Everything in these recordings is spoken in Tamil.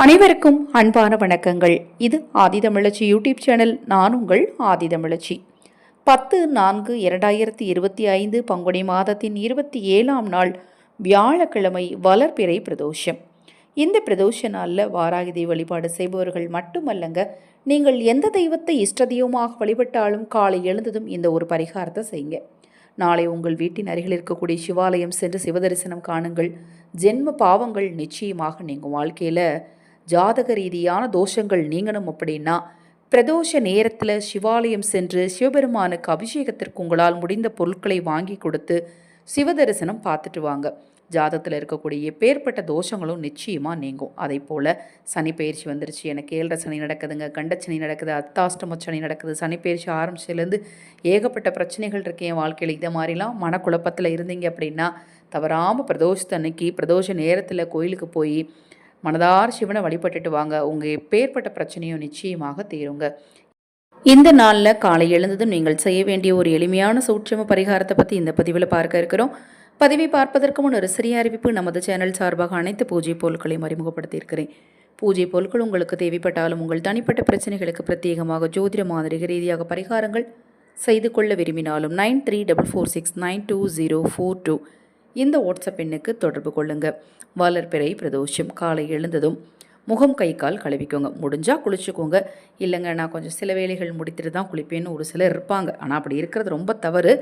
அனைவருக்கும் அன்பான வணக்கங்கள். இது ஆதிதமிழச்சி யூடியூப் சேனல் நான் உங்கள் ஆதிதமிழச்சி. பத்து நான்கு இரண்டாயிரத்தி இருபத்தி ஐந்து பங்குனி மாதத்தின் இருபத்தி ஏழாம் நாள் வியாழக்கிழமை வளர்பிறை பிரதோஷம். இந்த பிரதோஷ நாளில் வாராகிதை வழிபாடு செய்பவர்கள் மட்டுமல்லங்க நீங்கள் எந்த தெய்வத்தை இஷ்ட தெய்வமாக வழிபட்டாலும் காலை எழுந்ததும் இந்த ஒரு பரிகாரத்தை செய்யுங்க நாளை உங்கள் வீட்டின் அருகில் இருக்கக்கூடிய சிவாலயம் சென்று சிவதரிசனம் காணுங்கள். ஜென்ம பாவங்கள் நிச்சயமாக நீங்கள் வாழ்க்கையில். ஜாதக ரீதியான தோஷங்கள் நீங்கணும் அப்படின்னா பிரதோஷ நேரத்தில் சிவாலயம் சென்று சிவபெருமானுக்கு அபிஷேகத்திற்கு உங்களால் முடிந்த பொருட்களை வாங்கி கொடுத்து சிவதரிசனம் பார்த்துட்டு வாங்க. ஜாதத்தில் இருக்கக்கூடிய எப்பேற்பட்ட தோஷங்களும் நிச்சயமாக நீங்கும். அதே போல் சனி பயிற்சி வந்துருச்சு. எனக்கு ஏழரை சனி நடக்குதுங்க. கண்டச்சனி நடக்குது. அத்தாஷ்டம சனி நடக்குது. சனி பயிற்சி ஆரம்பிச்சதுலேருந்து ஏகப்பட்ட பிரச்சனைகள் இருக்கு என் வாழ்க்கையில். இதை மாதிரிலாம் மனக்குழப்பத்தில் இருந்தீங்க அப்படின்னா தவறாமல் பிரதோஷத்தன்னைக்கு பிரதோஷ நேரத்தில் கோயிலுக்கு போய் மனதார் சிவனை வழிபட்டுட்டு வாங்க. உங்கள் எப்பேற்பட்ட பிரச்சனையும் நிச்சயமாக தீருங்க. இந்த நாளில் காலை எழுந்ததும் நீங்கள் செய்ய வேண்டிய ஒரு எளிமையான சூட்சம பரிகாரத்தை பற்றி இந்த பதிவில் பார்க்க இருக்கிறோம். பதிவை பார்ப்பதற்கு முன் ஒரு சிறிய அறிவிப்பு நமது சேனல் சார்பாக அனைத்து பூஜை பொருட்களையும் அறிமுகப்படுத்தியிருக்கிறேன். பூஜை பொருட்கள் உங்களுக்கு தேவைப்பட்டாலும் உங்கள் தனிப்பட்ட பிரச்சனைகளுக்கு பிரத்யேகமாக ஜோதிட மாதிரிக ரீதியாக பரிகாரங்கள் செய்து கொள்ள விரும்பினாலும் nine three double four six nine two zero four two இந்த வாட்ஸ்அப் எண்ணுக்கு தொடர்பு கொள்ளுங்கள் வளர்பிறை பிரதோஷம். காலை எழுந்ததும் முகம் கை கால் கழுவிக்கோங்க. முடிஞ்சால் குளிச்சுக்கோங்க. இல்லைங்க நான் கொஞ்சம் சில வேலைகள் முடித்துட்டு தான் குளிப்பேன்னு ஒரு சிலர் இருப்பாங்க. ஆனால் அப்படி இருக்கிறது ரொம்ப தவறு.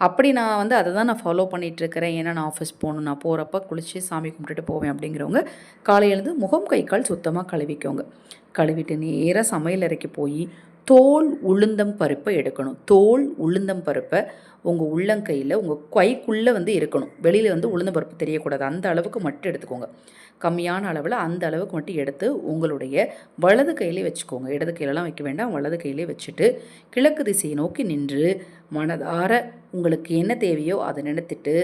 அப்படி நான் வந்து அதை தான் நான் ஃபாலோ பண்ணிகிட்ருக்கிறேன் ஏன்னா நான் ஆஃபீஸ் போகணும் நான் போகிறப்ப குளித்து சாமி கும்பிட்டுட்டு போவேன் அப்படிங்கிறவங்க காலையிலேருந்து முகம் கை கால் சுத்தமாக கழுவிக்கோங்க. கழுவிட்டு நேராக சமையல் அறைக்கு போய் தோல் உளுந்தம் பருப்பை எடுக்கணும். தோல் உளுந்தம் பருப்பை உங்கள் உள்ளங்கையில் உங்கள் கைக்குள்ளே வந்து இருக்கணும். வெளியில் வந்து உளுந்தம் பருப்பு தெரியக்கூடாது. அந்த அளவுக்கு மட்டும் எடுத்துக்கோங்க. கம்மியான அளவில் அந்த அளவுக்கு மட்டும் எடுத்து உங்களுடைய வலது கையிலே வச்சுக்கோங்க. இடது கையிலலாம் வைக்க வேண்டாம். வலது கையிலே வச்சுட்டு கிழக்கு திசையை நோக்கி நின்று மனதார உங்களுக்கு என்ன தேவையோ அதை நினைத்துட்டு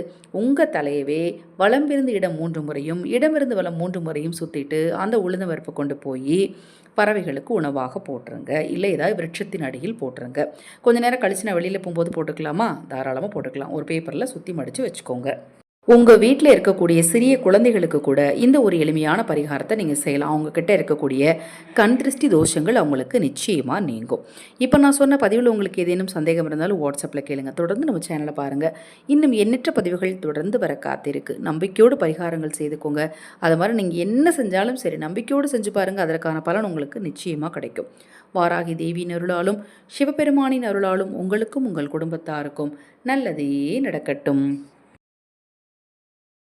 உங்கள் தலையவே வளம்பிருந்து இடம் மூன்று முறையும் இடமிருந்து வளம் மூன்று முறையும் சுற்றிட்டு அந்த உளுந்த பருப்பை கொண்டு போய் பறவைகளுக்கு உணவாக போட்டுருங்க. இல்லை ஏதாவது விருட்சத்தின் அடியில் போட்டுருங்க. கொஞ்ச நேரம் கழிச்சு நான் வெளியில் போகும்போது போட்டுக்கலாமா? தாராளமாக போட்டுக்கலாம். ஒரு பேப்பரில் சுற்றி மடித்து வச்சுக்கோங்க. உங்கள் வீட்டில் இருக்கக்கூடிய சிறிய குழந்தைகளுக்கு கூட இந்த ஒரு எளிமையான பரிகாரத்தை நீங்கள் செய்யலாம். அவங்கக்கிட்ட இருக்கக்கூடிய கண் திருஷ்டி தோஷங்கள் அவங்களுக்கு நிச்சயமாக நீங்கும். இப்போ நான் சொன்ன பதிவில் உங்களுக்கு ஏதேனும் சந்தேகம் இருந்தாலும் வாட்ஸ்அப்பில் கேளுங்க. தொடர்ந்து நம்ம சேனலை பாருங்கள் இன்னும் எண்ணற்ற பதிவுகள் தொடர்ந்து வர காத்திருக்கு. நம்பிக்கையோடு பரிகாரங்கள் செய்துக்கோங்க. அது மாதிரி நீங்கள் என்ன செஞ்சாலும் சரி நம்பிக்கையோடு செஞ்சு பாருங்கள் அதற்கான பலன் உங்களுக்கு நிச்சயமாக கிடைக்கும். வாராகி தேவியின் அருளாலும் சிவபெருமானின் அருளாலும் உங்களுக்கும் உங்கள் குடும்பத்தாருக்கும் நல்லதே நடக்கட்டும்.